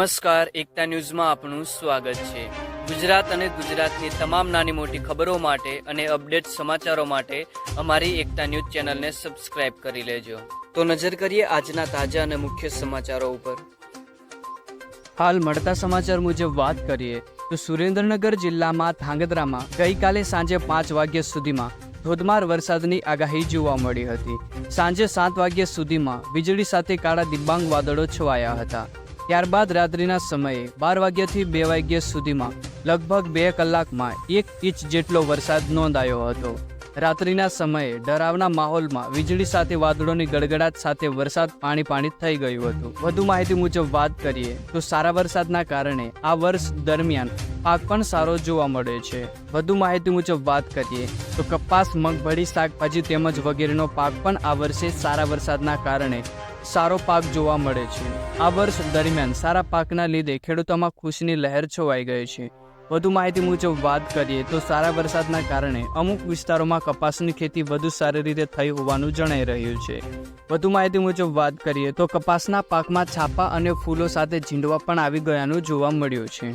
નમસ્કાર, એકતા ન્યૂઝમાં આપનું સ્વાગત છે. ગુજરાત અને ગુજરાતની તમામ નાની મોટી ખબરો માટે અને અપડેટ સમાચારો માટે અમારી એકતા ન્યૂઝ ચેનલને સબસ્ક્રાઇબ કરી લેજો. તો નજર કરીએ આજના તાજા અને મુખ્ય સમાચારો ઉપર. હાલ મળતા સમાચાર મુજબ વાત કરીએ, તો સુરેન્દ્રનગર જિલ્લામાં ધાંગધ્રામાં ગઈકાલે સાંજે પાંચ વાગ્યા સુધીમાં ધોધમાર વરસાદની આગાહી જોવા મળી હતી. સાંજે સાત વાગ્યા સુધીમાં વીજળી સાથે કાળા દિબાંગ વાદળો છવાયા હતા. ત્યારબાદ રાત્રિના સમયે બાર વાગ્યાથી બે વાગ્યા સુધીમાં લગભગ બે કલાકમાં એક ઇંચ જેટલો વરસાદ નોંધાયો હતો. રાત્રિના સમયે ડરાવના માહોલમાં વીજળી સાથે વાદળોની ગડગડાટ સાથે વરસાદ પાણી પાણી થઈ ગયું હતું. વધુ માહિતી મુજબ વાત કરીએ તો સારા વરસાદના કારણે આ વર્ષ દરમિયાન પાક પણ સારો જોવા મળે છે. વધુ માહિતી મુજબ વાત કરીએ તો કપાસ, મગફળી, શાકભાજી તેમજ વગેરેનો પાક પણ આ વર્ષે સારા વરસાદના કારણે સારો પાક જોવા મળે છે. આ વર્ષ દરમિયાન સારા પાકના લીધે ખેડૂતોમાં ખુશીની લહેર છવાઈ ગઈ છે. વધુ માહિતી મુજબ વાત કરીએ તો સારા વરસાદના કારણે અમુક વિસ્તારોમાં કપાસની ખેતી વધુ સારી રીતે થઈ હોવાનું જણાઈ રહ્યું છે. વધુ માહિતી મુજબ વાત કરીએ તો કપાસના પાકમાં છાપા અને ફૂલો સાથે ઝીંડવા પણ આવી ગયાનું જોવા મળ્યું છે.